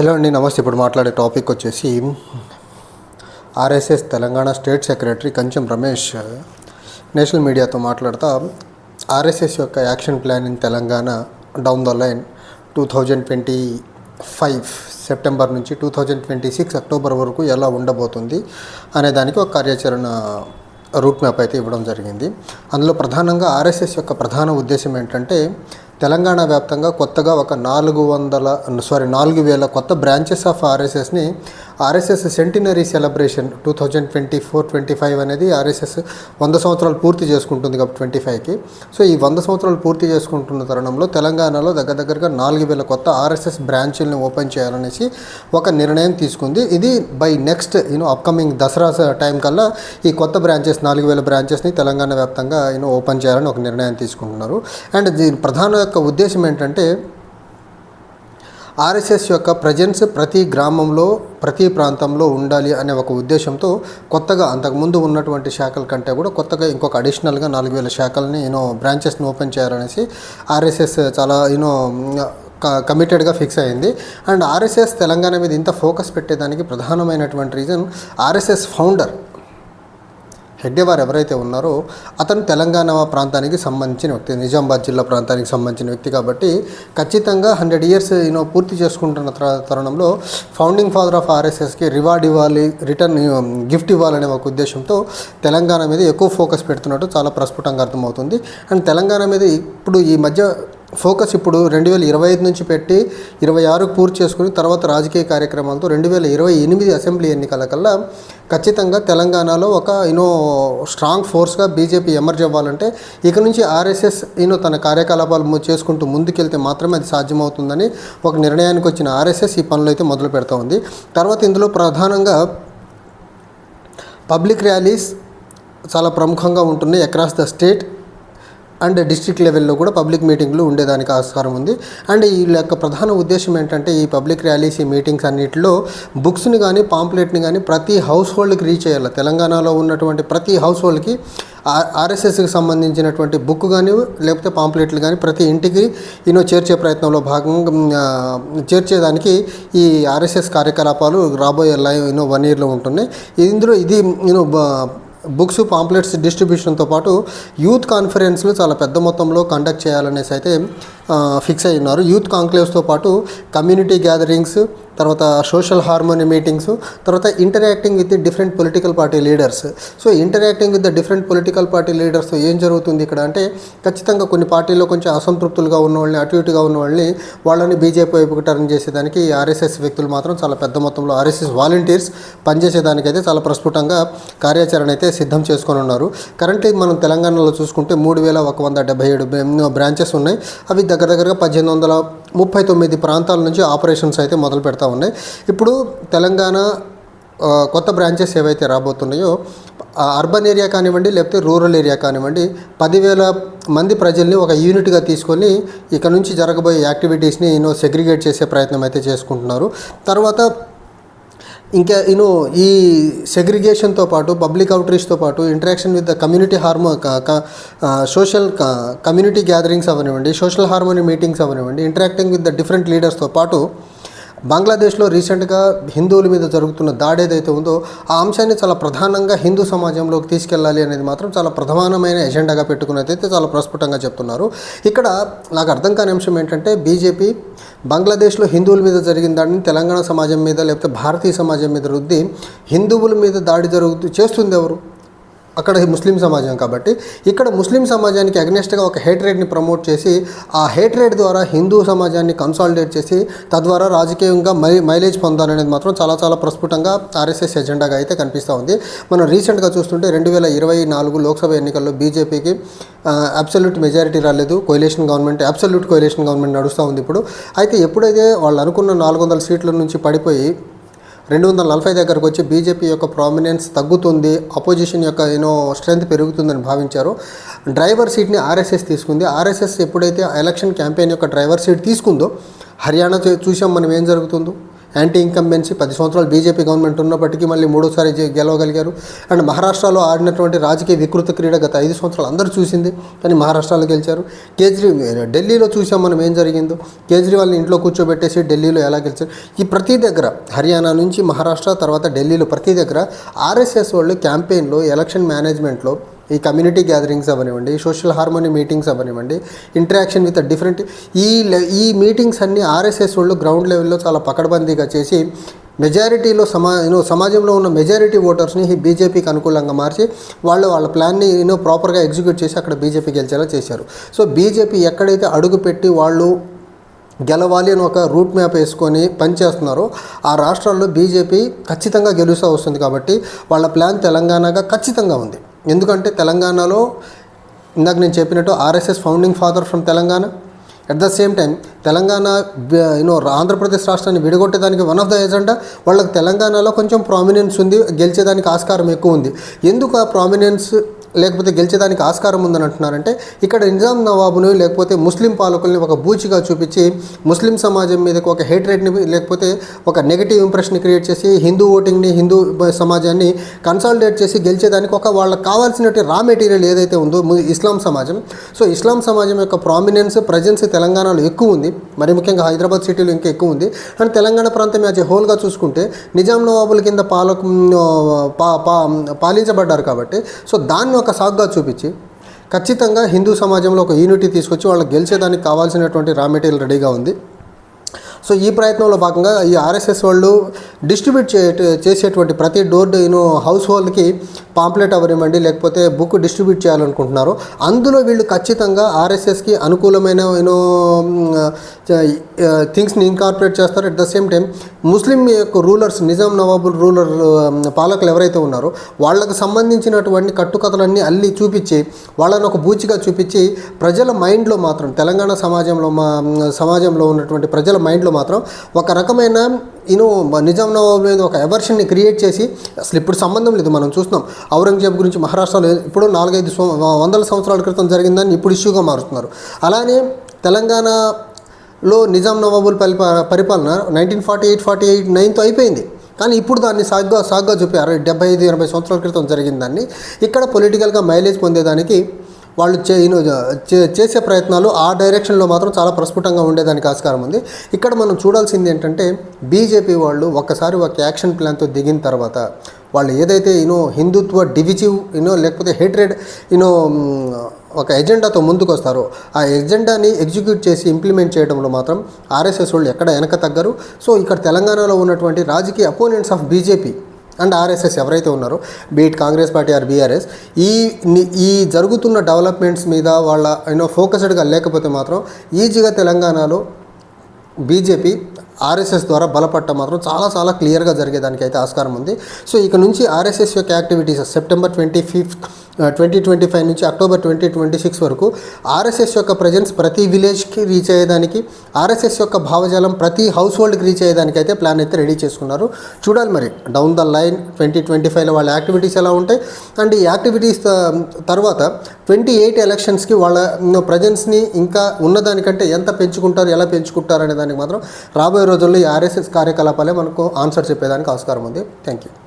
Hello అండి నమస్తే. ఇప్పుడు మాట్లాడే టాపిక్ వచ్చేసి RSS Telangana state secretary Kancham Ramesh national మీడియాతో మాట్లాడుతూ. ఆర్ఎస్ఎస్ యొక్క action plan in Telangana down the line two thousand twenty five September నుంచి two thousand twenty six October వరకు ఎలా ఉండబోతుంది అనే దానికి ఒక కార్యాచరణ రూట్ మ్యాప్ అయితే ఇవ్వడం జరిగింది. అందులో ప్రధానంగా ఆర్ఎస్ఎస్ యొక్క ప్రధాన ఉద్దేశం ఏంటంటే తెలంగాణ వ్యాప్తంగా కొత్తగా ఒక నాలుగు వందల సారీ నాలుగు వేల కొత్త branches of ఆర్ఎస్ఎస్ని RSS centenary celebration two thousand twenty four twenty five అనేది ఆర్ఎస్ఎస్ వంద సంవత్సరాలు పూర్తి చేసుకుంటుంది కాబట్టి ట్వంటీ ఫైవ్కి. సో ఈ వంద సంవత్సరాలు పూర్తి చేసుకుంటున్న తరుణంలో తెలంగాణలో దగ్గర దగ్గరగా నాలుగు వేల కొత్త ఆర్ఎస్ఎస్ బ్రాంచ్లను ఓపెన్ చేయాలనేసి ఒక నిర్ణయం తీసుకుంది. ఇది by next you know upcoming Dussehra time కల్లా ఈ కొత్త బ్రాంచెస్ నాలుగు వేల బ్రాంచెస్ని తెలంగాణ వ్యాప్తంగా యూనో ఓపెన్ చేయాలని ఒక నిర్ణయం తీసుకుంటున్నారు. అండ్ దీని ప్రధాన యొక్క ఉద్దేశం ఏంటంటే ఆర్ఎస్ఎస్ యొక్క ప్రజెన్స్ ప్రతి గ్రామంలో ప్రతి ప్రాంతంలో ఉండాలి అనే ఒక ఉద్దేశంతో కొత్తగా అంతకుముందు ఉన్నటువంటి శాఖల కంటే కూడా కొత్తగా ఇంకొక అడిషనల్గా నాలుగు వేల శాఖల్ని యూనో బ్రాంచెస్ని ఓపెన్ చేయాలనేసి ఆర్ఎస్ఎస్ చాలా యూనో కమిటెడ్గా ఫిక్స్ అయింది. అండ్ ఆర్ఎస్ఎస్ తెలంగాణ మీద ఇంత ఫోకస్ పెట్టేదానికి ప్రధానమైనటువంటి రీజన్ ఆర్ఎస్ఎస్ ఫౌండర్ హెడ్డేవారు ఎవరైతే ఉన్నారో అతను తెలంగాణ ప్రాంతానికి సంబంధించిన వ్యక్తి నిజామాబాద్ జిల్లా ప్రాంతానికి సంబంధించిన వ్యక్తి కాబట్టి ఖచ్చితంగా హండ్రెడ్ ఇయర్స్ యూనో పూర్తి చేసుకుంటున్న తరుణంలో ఫౌండింగ్ ఫాదర్ ఆఫ్ ఆర్ఎస్ఎస్కి రివార్డ్ ఇవ్వాలి రిటర్న్ గిఫ్ట్ ఇవ్వాలనే ఒక ఉద్దేశంతో తెలంగాణ మీద ఎక్కువ ఫోకస్ పెడుతున్నట్టు చాలా ప్రస్ఫుటంగా అర్థమవుతుంది. అండ్ తెలంగాణ మీద ఇప్పుడు ఈ మధ్య ఫోకస్ ఇప్పుడు రెండు వేల ఇరవై ఐదు నుంచి పెట్టి ఇరవై ఆరుకు పూర్తి చేసుకుని తర్వాత రాజకీయ కార్యక్రమాలతో రెండు వేల ఇరవై ఎనిమిది అసెంబ్లీ ఎన్నికల కల్లా ఖచ్చితంగా తెలంగాణలో ఒక యూనో స్ట్రాంగ్ ఫోర్స్గా బీజేపీ ఎమర్జ్ అవ్వాలంటే ఇక నుంచి ఆర్ఎస్ఎస్ యూనో తన కార్యకలాపాలు చేసుకుంటూ ముందుకెళ్తే మాత్రమే అది సాధ్యమవుతుందని ఒక నిర్ణయానికి వచ్చిన ఆర్ఎస్ఎస్ ఈ పనులు అయితే మొదలు పెడతా ఉంది. తర్వాత ఇందులో ప్రధానంగా పబ్లిక్ ర్యాలీస్ చాలా ప్రముఖంగా ఉంటున్నాయి across the state. And district లెవెల్లో కూడా పబ్లిక్ మీటింగ్లు ఉండేదానికి ఆస్కారం ఉంది. అండ్ వీళ్ళ యొక్క ప్రధాన ఉద్దేశం ఏంటంటే ఈ పబ్లిక్ ర్యాలీస్ ఈ మీటింగ్స్ అన్నిటిలో బుక్స్ని కానీ పాంప్లెట్ని కానీ ప్రతి హౌస్ హోల్డ్కి రీచ్ అయ్యాలి తెలంగాణలో ఉన్నటువంటి ప్రతి హౌస్ హోల్డ్కి ఆర్ఎస్ఎస్కి సంబంధించినటువంటి బుక్ కానీ లేకపోతే పాంప్లెట్లు కానీ ప్రతి ఇంటికి ఈయన చేర్చే ప్రయత్నంలో భాగంగా చేర్చేదానికి ఈ ఆర్ఎస్ఎస్ కార్యకలాపాలు రాబోయే లైవ్ యూనో వన్ ఇయర్లో ఉంటున్నాయి. ఇందులో ఇది యూనో బుక్స్ పాంప్లెట్స్ డిస్ట్రిబ్యూషన్తో పాటు యూత్ కాన్ఫరెన్స్లు చాలా పెద్ద మొత్తంలో కండక్ట్ చేయాలనేసి అయితే ఫిక్స్ అయి ఉన్నారు. యూత్ కాంక్లేవ్స్తో పాటు కమ్యూనిటీ గ్యాదరింగ్స్ తర్వాత సోషల్ హార్మోనీ మీటింగ్స్ తర్వాత interacting with different political party leaders so interacting with the different political party లీడర్స్తో ఏం జరుగుతుంది ఇక్కడ అంటే ఖచ్చితంగా కొన్ని పార్టీల్లో కొంచెం అసంతృప్తులుగా ఉన్న వాళ్ళని అటు ఇటుగా ఉన్న వాళ్ళని వాళ్ళని బీజేపీ వైపుకి టర్న్ చేసేదానికి ఈ ఆర్ఎస్ఎస్ వ్యక్తులు మాత్రం చాలా పెద్ద మొత్తంలో ఆర్ఎస్ఎస్ వాలంటీర్స్ పనిచేసేదానికైతే చాలా ప్రస్ఫుటంగా కార్యాచరణ అయితే సిద్ధం చేసుకొని ఉన్నారు. కరెంట్లీ మనం తెలంగాణలో చూసుకుంటే మూడు వేల ఒక వంద డెబ్బై ఏడు బ్రాంచెస్ ఉన్నాయి. అవి దగ్గర దగ్గరగా పద్దెనిమిది వందల ముప్పై తొమ్మిది ప్రాంతాల నుంచి ఆపరేషన్స్ అయితే మొదలు పెడతా ఉన్నాయి. ఇప్పుడు తెలంగాణ కొత్త బ్రాంచెస్ ఏవైతే రాబోతున్నాయో అర్బన్ ఏరియా కానివ్వండి లేకపోతే రూరల్ ఏరియా కానివ్వండి పదివేల మంది ప్రజల్ని ఒక యూనిట్గా తీసుకొని ఇక నుంచి జరగబోయే యాక్టివిటీస్ని ఎన్నో సెగ్రిగేట్ చేసే ప్రయత్నం అయితే చేసుకుంటున్నారు. తర్వాత ఇంకా ఇను ఈ సెగ్రిగేషన్తో పాటు పబ్లిక్ అవుట్రీచ్తో పాటు interaction with the community harmony social community gatherings అవనివ్వండి సోషల్ హార్మోనీ మీటింగ్స్ అవనివ్వండి ఇంటరాక్టింగ్ విత్ ద డిఫరెంట్ లీడర్స్తో పాటు బంగ్లాదేశ్లో రీసెంట్గా హిందువుల మీద జరుగుతున్న దాడి ఏదైతే ఉందో ఆ అంశాన్ని చాలా ప్రధానంగా హిందూ సమాజంలోకి తీసుకెళ్ళాలి అనేది మాత్రం చాలా ప్రధానమైన ఎజెండాగా పెట్టుకున్నదైతే చాలా ప్రస్ఫుటంగా చెప్తున్నారు. ఇక్కడ నాకు అర్థం కాని అంశం ఏంటంటే బీజేపీ బంగ్లాదేశ్లో హిందువుల మీద జరిగిన దాడిని తెలంగాణ సమాజం మీద లేకపోతే భారతీయ సమాజం మీద రుద్ది హిందువుల మీద దాడి జరుగుతూ చేస్తుంది ఎవరు? అక్కడ ముస్లిం సమాజం కాబట్టి ఇక్కడ ముస్లిం సమాజానికి అగ్నెస్ట్గా ఒక హేట్రేడ్ని ప్రమోట్ చేసి ఆ హేట్రేడ్ ద్వారా హిందూ సమాజాన్ని కన్సాలిడేట్ చేసి తద్వారా రాజకీయంగా మై మైలేజ్ పొందాలనేది మాత్రం చాలా చాలా ప్రస్ఫుటంగా ఆర్ఎస్ఎస్ ఎజెండాగా అయితే కనిపిస్తూ ఉంది. మనం రీసెంట్గా చూస్తుంటే రెండు వేల ఇరవై నాలుగు లోక్సభ ఎన్నికల్లో బీజేపీకి అబ్సల్యూట్ మెజారిటీ రాలేదు. Coalition government absolute coalition government నడుస్తూ ఉంది ఇప్పుడు. అయితే ఎప్పుడైతే వాళ్ళు అనుకున్న నాలుగు వందల సీట్ల నుంచి పడిపోయి రెండు వందల నలభై దగ్గరకు వచ్చి బీజేపీ యొక్క ప్రామినెన్స్ తగ్గుతుంది అపోజిషన్ యొక్క యూనో స్ట్రెంత్ పెరుగుతుందని భావించారు. డ్రైవర్ సీట్ని ఆర్ఎస్ఎస్ తీసుకుంది. ఆర్ఎస్ఎస్ ఎప్పుడైతే ఎలక్షన్ క్యాంపెయిన్ యొక్క డ్రైవర్ సీట్ తీసుకుందో హర్యానా చూసాం మనం ఏం జరుగుతుందో. యాంటీ ఇన్కంబెన్సీ పది సంవత్సరాలు బీజేపీ గవర్నమెంట్ ఉన్నప్పటికీ మళ్ళీ మూడోసారి గెలవగలిగారు. అండ్ మహారాష్ట్రలో ఆడినటువంటి రాజకీయ వికృత క్రీడ గత ఐదు సంవత్సరాలు అందరూ చూసింది. కానీ మహారాష్ట్రలో గెలిచారు. కేజ్రీ ఢిల్లీలో చూసాం మనం ఏం జరిగిందో. కేజ్రీవాల్ని ఇంట్లో కూర్చోబెట్టేసి ఢిల్లీలో ఎలా గెలిచారు? ఈ ప్రతి దగ్గర హర్యానా నుంచి మహారాష్ట్ర తర్వాత ఢిల్లీలో ప్రతి దగ్గర ఆర్ఎస్ఎస్ వాళ్ళు క్యాంపెయిన్లో ఎలక్షన్ మేనేజ్మెంట్లో ఈ కమ్యూనిటీ గ్యాదరింగ్స్ అవనివ్వండి సోషల్ హార్మోనీ మీటింగ్స్ అవనివ్వండి ఇంటరాక్షన్ విత్ డిఫరెంట్ ఈ లె- ఈ మీటింగ్స్ అన్ని ఆర్ఎస్ఎస్ వాళ్ళు గ్రౌండ్ లెవెల్లో చాలా పకడ్బందీగా చేసి మెజారిటీలో సమా యూనో సమాజంలో ఉన్న మెజారిటీ ఓటర్స్ని ఈ బీజేపీకి అనుకూలంగా మార్చి వాళ్ళు వాళ్ళ ప్లాన్ని యూనో ప్రాపర్గా ఎగ్జిక్యూట్ చేసి అక్కడ బీజేపీ గెలిచేలా చేశారు. సో బీజేపీ ఎక్కడైతే అడుగుపెట్టి వాళ్ళు గెలవాలి అని ఒక రూట్ మ్యాప్ వేసుకొని పనిచేస్తున్నారో ఆ రాష్ట్రాల్లో బీజేపీ ఖచ్చితంగా గెలుస్తూ వస్తుంది కాబట్టి వాళ్ళ ప్లాన్ తెలంగాణగా ఖచ్చితంగా ఉంది. ఎందుకంటే తెలంగాణలో ఇందాక నేను చెప్పినట్టు RSS founding father from Telangana. At the same time Telangana you know Andhra Pradesh రాష్ట్రాన్ని విడగొట్టేదానికి వన్ ఆఫ్ ద ఏజెండా వాళ్ళకి తెలంగాణలో కొంచెం ప్రామినెన్స్ ఉంది గెలిచేదానికి ఆస్కారం ఎక్కువ ఉంది. ఎందుకు ఆ ప్రామినెన్స్ లేకపోతే గెలిచేదానికి ఆస్కారం ఉందని అంటున్నారంటే ఇక్కడ నిజాం నవాబుని లేకపోతే ముస్లిం పాలకుల్ని ఒక బూచిగా చూపించి ముస్లిం సమాజం మీద ఒక హేట్రేట్ని లేకపోతే ఒక నెగిటివ్ ఇంప్రెషన్ క్రియేట్ చేసి హిందూ ఓటింగ్ని హిందూ సమాజాన్ని కన్సాలిడేట్ చేసి గెలిచేదానికి ఒక వాళ్ళకి కావాల్సినటువంటి రా మెటీరియల్ ఏదైతే ఉందో ఇస్లాం సమాజం. సో ఇస్లాం సమాజం యొక్క ప్రామినెన్స్ ప్రజెన్స్ తెలంగాణలో ఎక్కువ ఉంది. మరి ముఖ్యంగా హైదరాబాద్ సిటీలో ఇంకా ఎక్కువ ఉంది. అండ్ తెలంగాణ ప్రాంతం యాజ్ ఏ హోల్గా చూసుకుంటే నిజాం నవాబుల కింద పాలక పా పా పాలించబడ్డారు కాబట్టి సో దాన్ని ఒక సాగ్గా చూపించి ఖచ్చితంగా హిందూ సమాజంలో ఒక యూనిటీ తీసుకొచ్చి వాళ్ళకి గెలిచేదానికి కావాల్సినటువంటి రా మెటీరియల్ రెడీగా ఉంది. సో ఈ ప్రయత్నంలో భాగంగా ఈ ఆర్ఎస్ఎస్ వాళ్ళు డిస్ట్రిబ్యూట్ చే చేసేటువంటి ప్రతి డోర్ యూనో హౌస్ హోల్డ్కి పాంప్లెట్ అవనివ్వండి లేకపోతే బుక్ డిస్ట్రిబ్యూట్ చేయాలనుకుంటున్నారు. అందులో వీళ్ళు ఖచ్చితంగా ఆర్ఎస్ఎస్కి అనుకూలమైన యూనో థింగ్స్ని ఇన్కార్పొరేట్ చేస్తారు. At the same time Muslim యొక్క రూలర్స్ నిజాం నవాబుల్ రూలర్ పాలకులు ఎవరైతే ఉన్నారో వాళ్ళకు సంబంధించినటువంటి కట్టుకథలన్నీ అల్లి చూపించి వాళ్ళని ఒక బూచిగా చూపించి ప్రజల మైండ్లో మాత్రం తెలంగాణ సమాజంలో మా సమాజంలో ఉన్నటువంటి ప్రజల మైండ్లో మాత్రం ఒక రకమైన యూనో నిజాం నవాబు మీద ఒక ఎవర్షన్ని క్రియేట్ చేసి అసలు ఇప్పుడు సంబంధం లేదు మనం చూస్తున్నాం. ఔరంగజేబ్ గురించి మహారాష్ట్రలో ఇప్పుడు నాలుగైదు వందల సంవత్సరాల క్రితం జరిగిందని ఇప్పుడు ఇష్యూగా మారుతున్నారు అలానే తెలంగాణలో నిజాం నవాబుల్ పరిపా పరిపాలన nineteen forty eight forty eight నైన్తో అయిపోయింది. కానీ ఇప్పుడు దాన్ని సాగ్గా సాగ్గా చూపి అరవై డెబ్బై ఐదు ఎనభై సంవత్సరాల క్రితం జరిగిన దాన్ని ఇక్కడ పొలిటికల్గా మైలేజ్ పొందేదానికి వాళ్ళు చే చే- చేసే ప్రయత్నాలు ఆ డైరెక్షన్లో మాత్రం చాలా ప్రస్ఫుటంగా ఉండేదానికి ఆస్కారం ఉంది. ఇక్కడ మనం చూడాల్సింది ఏంటంటే బీజేపీ వాళ్ళు ఒక్కసారి ఒక యాక్షన్ ప్లాన్తో దిగిన తర్వాత వాళ్ళు ఏదైతే you know Hindutva divisive you know లేకపోతే హేట్రెడ్ యూనో ఒక ఎజెండాతో ముందుకు వస్తారో ఆ ఎజెండాని ఎగ్జిక్యూట్ చేసి ఇంప్లిమెంట్ చేయడంలో మాత్రం ఆర్ఎస్ఎస్ వాళ్ళు ఎక్కడ వెనక తగ్గరు. సో ఇక్కడ తెలంగాణలో ఉన్నటువంటి రాజకీయ opponents of BJP and RSS ఎవరైతే ఉన్నారో be it Congress party or BRS ఈ ఈ జరుగుతున్న డెవలప్మెంట్స్ మీద వాళ్ళ యూనో ఫోకస్డ్గా లేకపోతే మాత్రం ఈజీగా తెలంగాణలో బీజేపీ ఆర్ఎస్ఎస్ ద్వారా బలపడటం మాత్రం చాలా చాలా క్లియర్గా జరిగేదానికి అయితే ఆస్కారం ఉంది. సో ఇక నుంచి ఆర్ఎస్ఎస్ యొక్క activities September twenty fifth twenty twenty five నుంచి అక్టోబర్ ట్వంటీ ట్వంటీ సిక్స్ వరకు ఆర్ఎస్ఎస్ యొక్క ప్రజెన్స్ ప్రతి విలేజ్కి రీచ్ అయ్యేదానికి ఆర్ఎస్ఎస్ యొక్క భావజాలం ప్రతి హౌస్ హోల్డ్కి రీచ్ అయ్యేదానికి అయితే ప్లాన్ అయితే రెడీ చేసుకున్నారు. చూడాలి మరి down the line twenty twenty ఫైవ్లో వాళ్ళ యాక్టివిటీస్ ఎలా ఉంటాయి? అండ్ ఈ యాక్టివిటీస్ తర్వాత ట్వంటీ ఎయిట్ ఎలక్షన్స్కి వాళ్ళ ప్రజెన్స్ని ఇంకా ఉన్నదానికంటే ఎంత పెంచుకుంటారు ఎలా పెంచుకుంటారు అనే దానికి మాత్రం రాబోయే రోజుల్లో ఈ ఆర్ఎస్ఎస్ కార్యకలాపాలే మనకు ఆన్సర్ చెప్పేదానికి ఆస్కారం ఉంది. Thank you